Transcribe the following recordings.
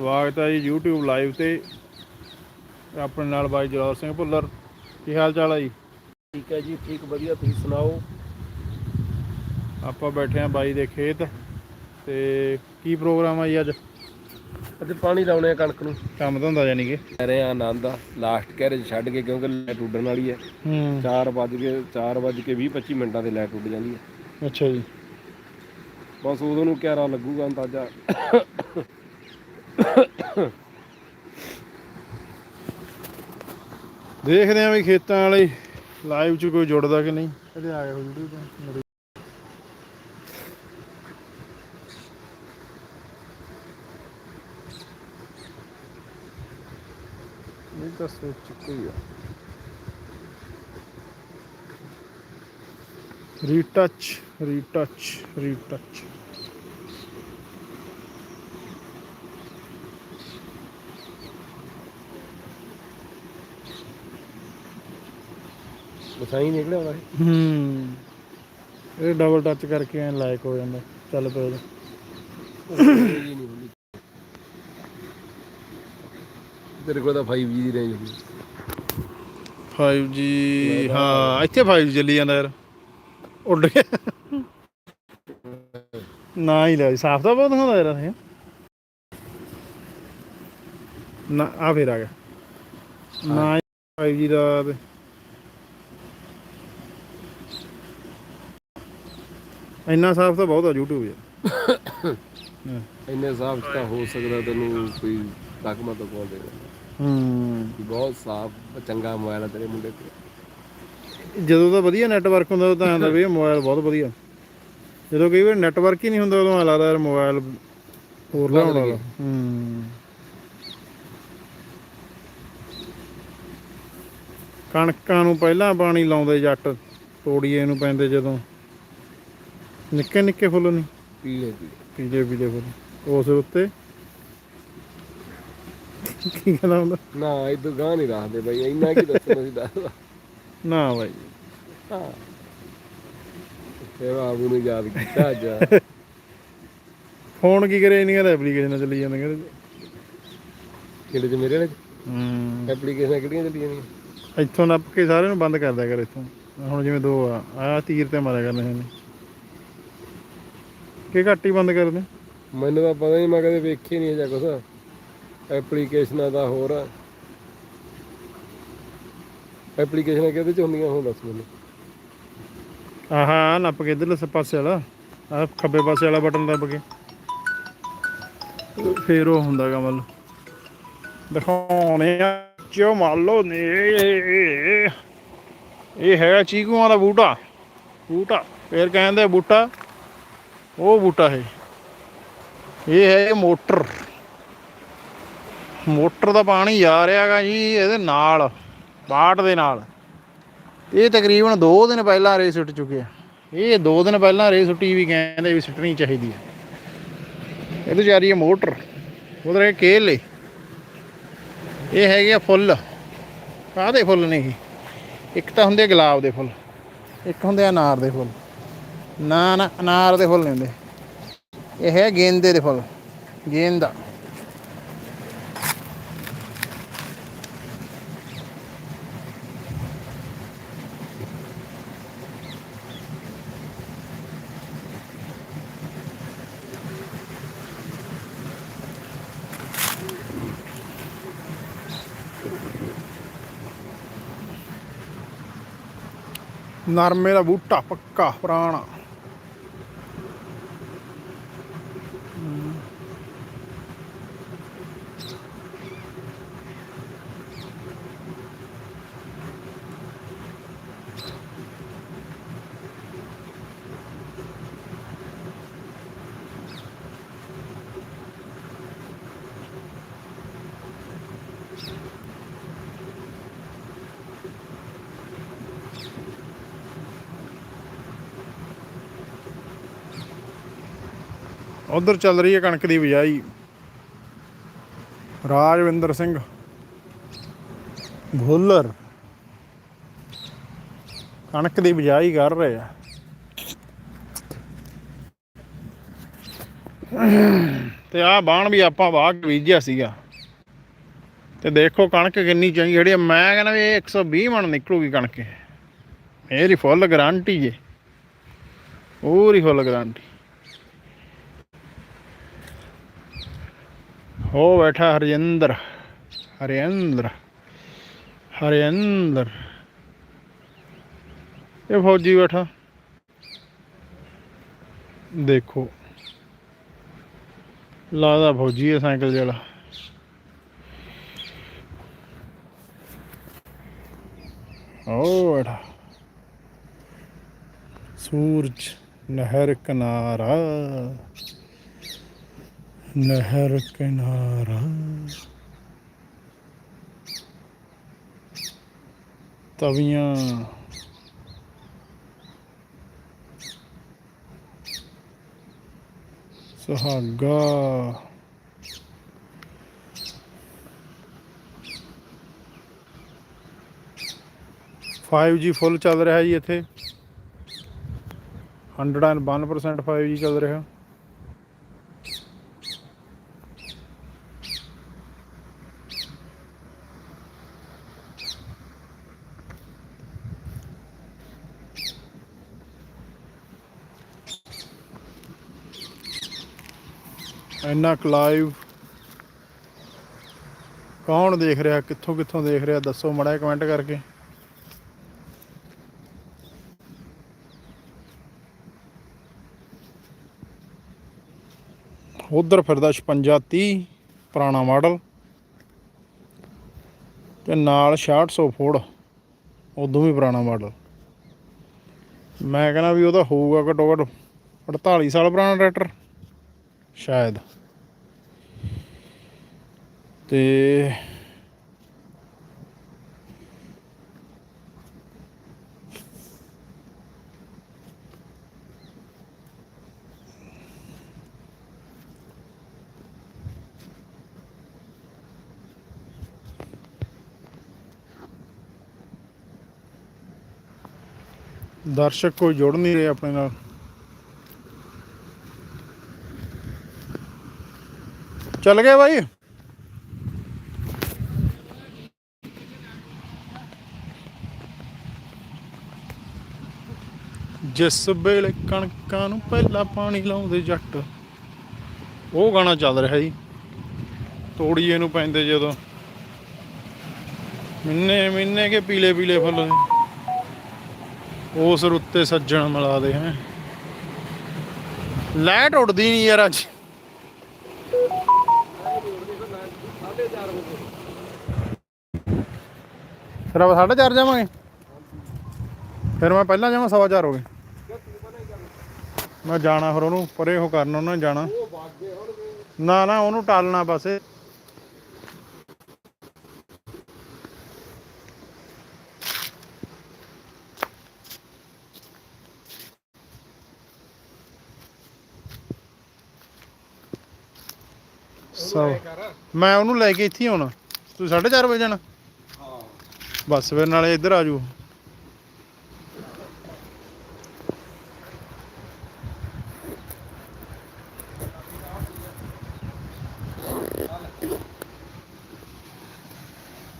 ਸਵਾਗਤ ਹੈ ਜੀ YouTube ਲਾਈਵ ਤੇ। ਆਪਣੇ ਨਾਲ ਬਾਈ ਜਵਾਹਰ ਸਿੰਘ ਭੁੱਲਰ। ਕੀ ਹਾਲ ਚਾਲ ਹੈ ਜੀ? ਠੀਕ ਹੈ ਜੀ ਠੀਕ ਵਧੀਆ। ਤੁਸੀਂ ਸੁਣਾਓ? ਆਪਾਂ ਬੈਠੇ ਆ ਬਾਈ ਦੇ ਖੇਤ। ਤੇ ਕੀ ਪ੍ਰੋਗਰਾਮ ਆ ਜੀ ਅੱਜ? ਅੱਜ ਪਾਣੀ ਲਾਉਣੇ ਆ ਕਣਕ ਨੂੰ। ਕੰਮ ਧੰਦਾ ਯਾਨੀ ਕਿ। ਲੈ ਰਹੇ ਆ ਆਨੰਦ ਆ। ਲਾਸਟ ਕੈਰੇਜ ਛੱਡ ਕੇ ਕਿਉਂਕਿ ਲਾਈਟ ਉੱਡਣ ਵਾਲੀ ਹੈ। ਹੂੰ। 4 ਵੱਜ ਕੇ 4 ਵੱਜ ਕੇ 20 25 ਮਿੰਟਾਂ ਤੇ ਲਾਈਟ ਉੱਡ ਜਾਂਦੀ ਹੈ। ਅੱਛਾ ਜੀ। ਬਸ ਉਦੋਂ ਨੂੰ ਕਿਆਰਾ ਲੱਗੂਗਾ ਅੰਦਾਜ਼ਾ। ਦੇਖਦੇ ਆਂ ਵੀ ਖੇਤਾਂ ਵਾਲੇ ਲਾਈਵ 'ਚ ਕੋਈ ਜੁੜਦਾ ਕਿ ਨਹੀਂ। ਇਹਦੇ ਆ ਗਿਆ YouTube ਤੇ। ਇਹ ਤਾਂ ਸੋਚ ਚੁੱਕੀ ਆ। ਰੀਟੱਚ ਰੀਟੱਚ ਰੀਟੱਚ ਮਸਾਈ ਨਿਕਲਿਆ ਉਹਦਾ। ਹੂੰ। ਇਹ ਡਬਲ ਟੱਚ ਕਰਕੇ ਐ ਲਾਇਕ ਹੋ ਜਾਂਦਾ। ਚੱਲ ਪਿਆ ਉਹਦਾ। ਤੇਰੇ ਕੋਲ ਤਾਂ 5G ਦੀ ਰੇਂਜ ਹੁੰਦੀ। 5G ਹਾਂ ਇੱਥੇ 5G ਚੱਲੀ ਜਾਂਦਾ ਯਾਰ। ਉੱਡ ਗਿਆ। ਨਾ ਹੀ ਲੈ ਸਾਫ਼ ਤਾਂ ਬਹੁਤ ਹੁੰਦਾ ਯਾਰ ਇਹ ਨਾ ਆ ਫੇਰ ਆ ਗਿਆ। ਨਾ ਹੀ 5G ਦਾ ਇੰਨਾ ਸਾਫ਼ ਤਾਂ ਬਹੁਤ ਆ YouTube ਯਾਰ ਇੰਨੇ ਸਾਫ਼ ਤਾਂ ਹੋ ਸਕਦਾ ਤੈਨੂੰ ਕੋਈ ਤਕਮਾ ਤਾਂ ਪਾਉ ਦੇਗਾ ਹੂੰ ਬਹੁਤ ਸਾਫ਼ ਚੰਗਾ ਮੋਬਾਈਲ ਆ ਤੇਰੇ ਮੁੰਡੇ ਕੋਲ। ਜਦੋਂ ਤਾਂ ਵਧੀਆ ਨੈਟਵਰਕ ਹੁੰਦਾ ਉਦੋਂ ਤਾਂ ਆਂਦਾ ਵੀ ਇਹ ਮੋਬਾਈਲ ਬਹੁਤ ਵਧੀਆ। ਜਦੋਂ ਕਈ ਵਾਰ ਨੈਟਵਰਕ ਹੀ ਨਹੀਂ ਹੁੰਦਾ ਉਦੋਂ ਐਂ ਲੱਗਦਾ ਯਾਰ ਮੋਬਾਈਲ ਹੋਰ ਲਿਆਉਣ ਵਾਲਾ। ਹੂੰ। ਕਣਕਾਂ ਨੂੰ ਪਹਿਲਾਂ ਪਾਣੀ ਲਾਉਂਦੇ ਜੱਟ ਤੋੜੀਏ ਨੂੰ ਪੈਂਦੇ ਜਦੋਂ। ਨਿੱਕੇ ਨਿੱਕੇ ਫੁੱਲ ਨਹੀਂ ਪੀਲੇ ਪੀਲੇ। ਪੀਲੇ ਪੀਲੇ ਫੁੱਲ। ਉਸ ਉੱਤੇ ਕੀ ਕਹਿੰਦਾ ਹੁੰਦਾ? ਨਾ ਇਦੋਂ ਗਾਂ ਨਹੀਂ ਰੱਖਦੇ ਬਈ ਇੰਨਾ ਕੀ ਦੱਸਣਾ ਸੀ ਦੱਸਦਾ ਨਾ ਬਾਈ। ਹਾਂ। ਇਹ ਬਾਬੂ ਨੂੰ ਯਾਦ ਕੀਤਾ ਅੱਜ। ਫੋਨ ਕੀ ਕਰੇ ਇੰਨੀਆਂ ਐਪਲੀਕੇਸ਼ਨਾਂ ਚੱਲੀ ਜਾਂਦੀਆਂ ਇਹਦੇ 'ਚ। ਕਿਹੜੇ ਚ ਮੇਰੇ ਵਿੱਚ ਹੂੰ। ਐਪਲੀਕੇਸ਼ਨਾਂ ਕਿਹੜੀਆਂ ਚੱਲੀਆਂ ਨੇ ਇੱਥੋਂ ਨੱਪ ਕੇ ਸਾਰਿਆਂ ਨੂੰ ਬੰਦ ਕਰ ਦਿਆ ਕਰ ਇੱਥੋਂ। ਹੁਣ ਜਿਵੇਂ ਦੋ ਆ ਆ ਤੀਰ ਤੇ ਮਾਰਿਆ ਕਰਨੇ ਨੇ ਕਿ ਘੱਟ ਹੀ ਬੰਦ ਕਰਦੇ? ਮੈਨੂੰ ਤਾਂ ਪਤਾ ਨਹੀਂ ਮੈਂ ਕਦੇ ਵੇਖੀ ਨਹੀਂ ਜਾਂ ਕੁਛ। ਐਪਲੀਕੇਸ਼ਨਾਂ ਦਾ ਹੋਰ। ਐਪਲੀਕੇਸ਼ਨਾਂ ਕਿਹਦੇ ਚ ਹੁੰਦੀਆਂ ਹੁਣ ਦੱਸ ਮੈਨੂੰ। ਆਹਾ ਆਹ ਨੱਪ ਕੇ ਇਧਰਲੇ ਪਾਸੇ ਵਾਲਾ। ਆ ਖੱਬੇ ਪਾਸੇ ਵਾਲਾ ਬਟਨ ਦੱਬ ਕੇ। ਫੇਰ ਉਹ ਹੁੰਦਾਗਾ ਮਤਲਬ ਦਿਖਾਉਣੇ ਆ ਚੋ ਮੰਨ ਲਓ ਨੇ। ਇਹ ਹੈਗਾ ਚੀਕੂਆਂ ਦਾ ਬੂਟਾ। ਬੂਟਾ ਫੇਰ ਕਹਿੰਦੇ ਬੂਟਾ। ਉਹ ਬੂਟਾ ਹੈ ਇਹ ਹੈ ਮੋਟਰ। ਮੋਟਰ ਦਾ ਪਾਣੀ ਆ ਰਿਹਾਗਾ ਜੀ ਇਹਦੇ ਨਾਲ ਬਾਟ ਦੇ ਨਾਲ। ਇਹ ਤਕਰੀਬਨ 2 ਦਿਨ ਪਹਿਲਾਂ ਰੇ ਸੁੱਟ ਚੁੱਕੇ ਆ। ਇਹ 2 ਦਿਨ ਪਹਿਲਾਂ ਰੇ ਸੁੱਟੀ ਵੀ ਕਹਿੰਦੇ ਵੀ ਸੁੱਟਣੀ ਚਾਹੀਦੀ ਹੈ ਇਹਦੇ ਜਾ ਰਹੀ ਹੈ ਮੋਟਰ। ਉਧਰ ਇਹ ਕੇਲੇ ਇਹ ਹੈਗੇ ਆ ਫੁੱਲ। ਕਾਹਦੇ ਫੁੱਲ ਨੇ ਇਹ। ਇੱਕ ਤਾਂ ਹੁੰਦੇ ਆ ਗੁਲਾਬ ਦੇ ਫੁੱਲ। ਇੱਕ ਹੁੰਦੇ ਆ ਅਨਾਰ ਦੇ ਫੁੱਲ। ਨਾ ਨਾ, ਅਨਾਰ ਦੇ ਫੁੱਲ ਨਹੀਂ ਹੁੰਦੇ। ਇਹ ਹੈ ਗੇਂਦੇ ਦੇ ਫੁੱਲ, ਗੇਂਦਾ। ਨਰਮੇ ਦਾ ਬੂਟਾ, ਪੱਕਾ, ਪੁਰਾਣਾ। ਉਧਰ ਚੱਲ ਰਹੀ ਹੈ ਕਣਕ ਦੀ ਬਿਜਾਈ। ਰਾਜਵਿੰਦਰ ਸਿੰਘ ਭੁੱਲਰ ਕਣਕ ਦੀ ਬਿਜਾਈ ਕਰ ਰਹੇ ਆ। ਤੇ ਆਹ ਬਾਣ ਵੀ ਆਪਾਂ ਵਾਹ ਕੇ ਬੀਜਿਆ ਸੀਗਾ। ਤੇ ਦੇਖੋ ਕਣਕ ਕਿੰਨੀ ਚੰਗੀ ਜਿਹੜੀ ਮੈਂ ਕਹਿੰਦਾ ਵੀ ਇਹ 120 ਮਣ ਨਿਕਲੂਗੀ ਕਣਕ। ਇਹ। ਮੇਰੀ ਫੁੱਲ ਗਾਰੰਟੀ ਜੇ। ਪੂਰੀ ਫੁੱਲ ਗਾਰੰਟੀ। ਉਹ ਬੈਠਾ ਹਰਜਿੰਦਰ ਹਰਿੰਦਰ ਹਰਿੰਦਰ। ਇਹ ਫੌਜੀ ਬੈਠਾ। ਦੇਖੋ, ਲਾਦਾ ਫੌਜੀ ਹੈ ਸਾਈਕਲ ਜਿਹੜਾ। ਉਹ ਬੈਠਾ। ਸੂਰਜ ਨਹਿਰ ਕਿਨਾਰਾ। ਨਹਿਰ ਕਿਨਾਰਾ। ਤਵੀਆਂ। ਸੁਹਾਗਾ। ਫਾਈਵ ਜੀ ਫੁੱਲ ਚੱਲ ਰਿਹਾ ਜੀ ਇੱਥੇ। 101% 5G ਚੱਲ ਰਿਹਾ। ਇੰਨਾ ਕੁ ਲਾਈਵ ਕੌਣ ਦੇਖ ਰਿਹਾ, ਕਿੱਥੋਂ ਕਿੱਥੋਂ ਦੇਖ ਰਿਹਾ, ਦੱਸੋ ਮੜਾ ਕਮੈਂਟ ਕਰਕੇ। ਉਧਰ ਫਿਰਦਾ 56 30 ਪੁਰਾਣਾ ਮਾਡਲ ਤੇ ਨਾਲ 6600 ਫੋੜ ਉਦੋਂ ਵੀ ਪੁਰਾਣਾ ਮਾਡਲ ਮੈਂ ਕਹਿੰਦਾ ਵੀ ਉਹਦਾ ਹੋਊਗਾ ਘੱਟੋ ਘੱਟ 48 ਸਾਲ ਪੁਰਾਣਾ ਟਰੈਕਟਰ ਸ਼ਾਇਦ। ਤੇ ਦਰਸ਼ਕ ਕੋਈ ਜੁੜ ਨਹੀਂ ਰਹੇ ਆਪਣੇ ਨਾਲ। ਚੱਲ ਗਿਆ ਬਾਈ। ਜਿਸ ਵੇਲੇ ਕਣਕਾਂ ਨੂੰ ਪਹਿਲਾਂ ਪਾਣੀ ਲਾਉਂਦੇ ਜੱਟ, ਉਹ ਗਾਣਾ ਚੱਲ ਰਿਹਾ ਜੀ। ਤੋੜੀਏ ਨੂੰ ਪੈਂਦੇ ਜਦੋਂ। ਮਿੰਨੇ ਮਿੰਨੇ ਕੇ ਪੀਲੇ ਪੀਲੇ ਫੁੱਲ ਉਸ ਰੁੱਤੇ ਸੱਜਣ ਮਿਲਾ ਦੇ ਹੈ। ਲਾਈਟ ਉੱਡਦੀ ਨਹੀਂ ਯਾਰ ਅੱਜ। ਫਿਰ ਆਪਾਂ ਸਾਢੇ ਚਾਰ ਜਾਵਾਂਗੇ। ਫਿਰ ਮੈਂ ਪਹਿਲਾਂ ਜਾਵਾਂ, ਸਵਾ ਚਾਰ ਹੋ ਗਏ। ਮੈਂ ਜਾਣਾ ਫਿਰ ਉਹਨੂੰ, ਪਰੇ ਉਹ ਕਰਨ, ਉਹਨਾਂ ਨੇ ਜਾਣਾ। ਨਾ ਨਾ, ਉਹਨੂੰ ਟਾਲਣਾ ਪਾਸੇ ਸੋ। ਮੈਂ ਉਹਨੂੰ ਲੈ ਕੇ ਇੱਥੇ ਹੀ ਆਉਣਾ। ਤੂੰ 4:30 ਵਜੇ ਜਾਣਾ। ਬਸ, ਫਿਰ ਨਾਲੇ ਇੱਧਰ ਆ ਜੂ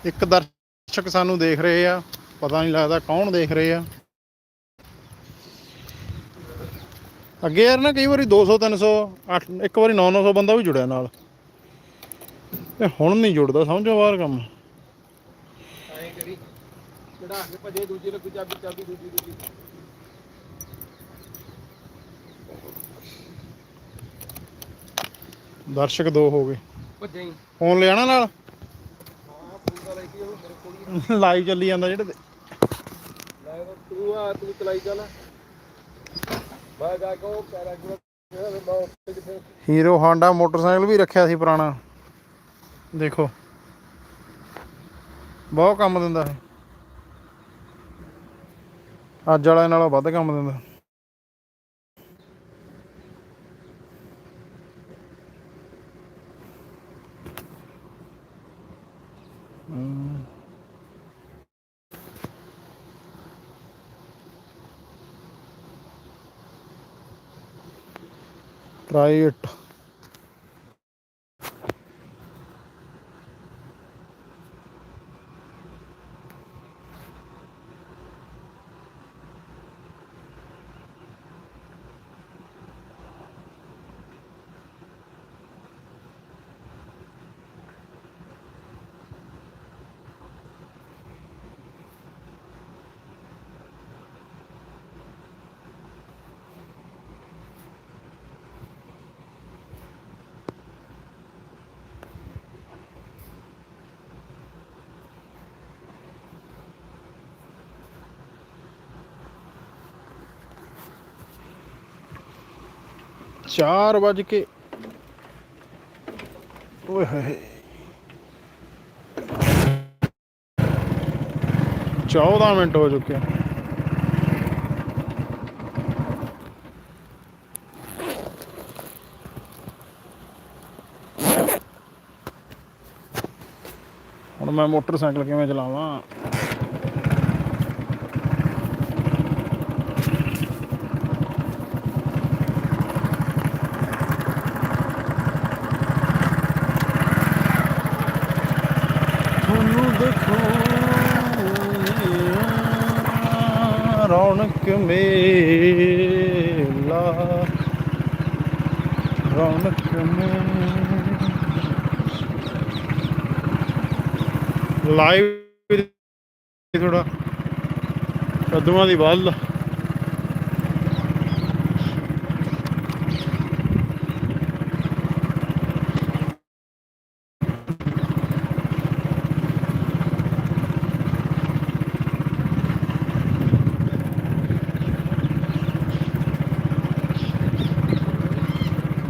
ਇੱਕ ਦਰਸ਼ਕ ਸਾਨੂੰ ਦੇਖ ਰਹੇ ਆ, ਪਤਾ ਨਹੀਂ ਲੱਗਦਾ ਕੌਣ ਦੇਖ ਰਹੇ ਆ। ਅੱਗੇ ਯਾਰ ਨਾ ਕਈ ਵਾਰੀ 200 300 ਅੱਠ, ਇੱਕ ਵਾਰੀ 9 900 ਬੰਦਾ ਵੀ ਜੁੜਿਆ ਨਾਲ। ਤੇ ਹੁਣ ਨਹੀਂ ਜੁੜਦਾ, ਸਮਝੋ ਬਾਹਰ ਕੰਮ। ਚੜਾ ਕੇ ਭਜੇ ਦੂਜੀ ਲੱਗੂ ਚਾਬੀ ਚਾਬੀ ਦੂਜੀ ਦੂਜੀ। ਦਰਸ਼ਕ ਦੋ ਹੋ ਗਏ। ਭੱਜੇ ਹੀ। ਫੋਨ ਨਾਲ? ਹਾਂ ਲੈ ਕੇ ਉਹ ਮੇਰੇ ਕੋਲ ਹੀ ਲਾਈਵ ਚੱਲੀ ਜਾਂਦਾ ਜਿਹੜੇ ਤੇ। ਲੈ ਤਾਂ ਤੂੰ ਆ ਤੂੰ ਚਲਾਈ ਚੱਲ। ਮੈਂ ਜਾ ਕੇ ਉਹ ਪੈਰਾ ਕਿ ਮੈਂ ਹੀਰੋ ਹਾਂਡਾ ਮੋਟਰਸਾਈਕਲ ਵੀ ਰੱਖਿਆ ਸੀ ਪੁਰਾਣਾ। ਦੇਖੋ। ਬਹੁਤ ਕੰਮ ਦਿੰਦਾ ਹੈ ਅੱਜ ਵਾਲੇ ਨਾਲੋਂ ਵੱਧ ਕੰਮ ਦਿੰਦਾ। ਟਰਾਈ ਇਟ 4 ਵਜ ਕੇ। ਓਏ ਹੋਏ 14 ਮਿੰਟ ਹੋ ਚੁੱਕੇ ਆ। ਹੁਣ ਮੈਂ ਮੋਟਰਸਾਈਕਲ ਕਿਵੇਂ ਚਲਾਵਾਂ? ਤੁਹਾਨੂੰ ਰੌਣਕ ਮੇਲਾ। ਰੌਣਕ ਮੇਲਾ। ਲਾਈਵ ਥੋੜਾ ਕਦਮਾਂ ਦੀ ਵੱਲ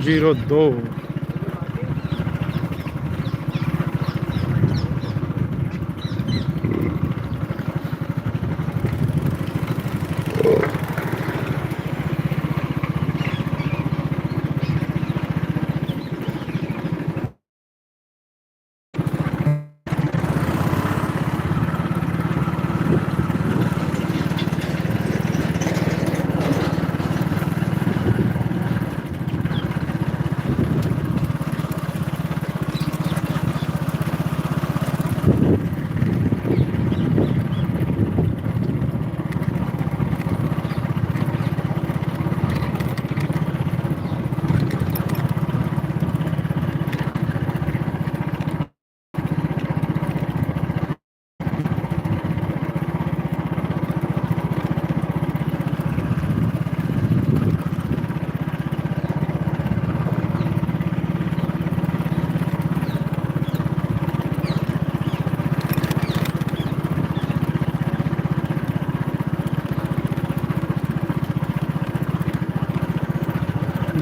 Girodou.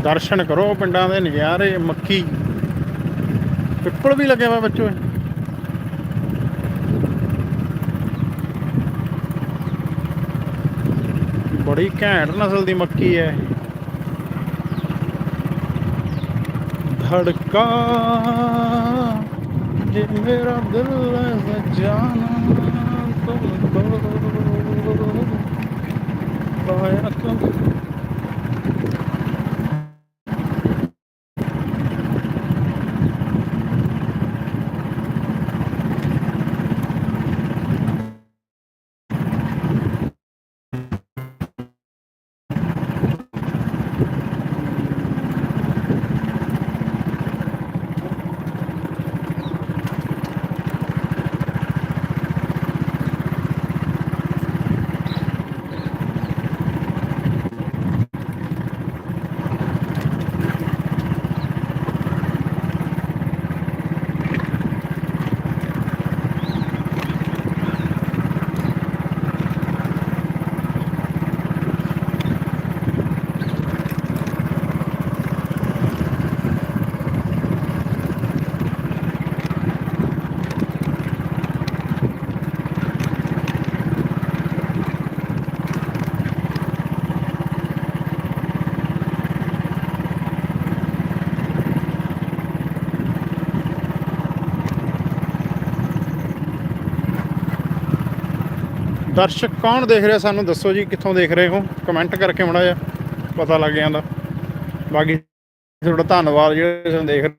ਦਰਸ਼ਨ ਕਰੋ ਪਿੰਡਾਂ ਦੇ ਨਜ਼ਾਰੇ ਮੱਕੀ ਪਿੱਪਲ ਵੀ ਲੱਗਿਆ ਵਾ ਬੱਚੋ ਬੜੀ ਘੈਂਟ ਨਸਲ ਦੀ ਮੱਕੀ ਹੈ ਧੜਕਾ ਜੇ ਮੇਰਾ ਦਿਲ ਹੈ ਜਾਨਾ ਤੁਮ ਕੋ ਪਾਇਆ ਤੁਮ ਦਰਸ਼ਕ ਕੌਣ ਦੇਖ ਰਿਹਾ ਸਾਨੂੰ ਦੱਸੋ ਜੀ, ਕਿੱਥੋਂ ਦੇਖ ਰਹੇ ਹੋ? ਕਮੈਂਟ ਕਰਕੇ ਮੜਾ ਜਾ ਪਤਾ ਲੱਗ ਜਾਂਦਾ। ਬਾਕੀ ਤੁਹਾਡਾ ਧੰਨਵਾਦ ਜਿਹੜੇ ਸਾਨੂੰ ਦੇਖ ਰਹੇ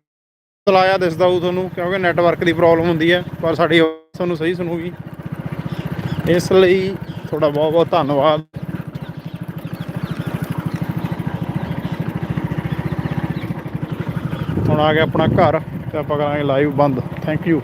ਚਲਾਇਆ ਦਿਸਦਾ ਹੋਊ ਤੁਹਾਨੂੰ, ਕਿਉਂਕਿ ਨੈਟਵਰਕ ਦੀ ਪ੍ਰੋਬਲਮ ਹੁੰਦੀ ਹੈ, ਪਰ ਸਾਡੀ ਆਵਾਜ਼ ਤੁਹਾਨੂੰ ਸਹੀ ਸੁਣੂਗੀ। ਇਸ ਲਈ ਤੁਹਾਡਾ ਬਹੁਤ ਬਹੁਤ ਧੰਨਵਾਦ। ਹੁਣ ਆ ਗਿਆ ਆਪਣਾ ਘਰ, ਤੇ ਆਪਾਂ ਕਰਾਂਗੇ ਲਾਈਵ ਬੰਦ। Thank you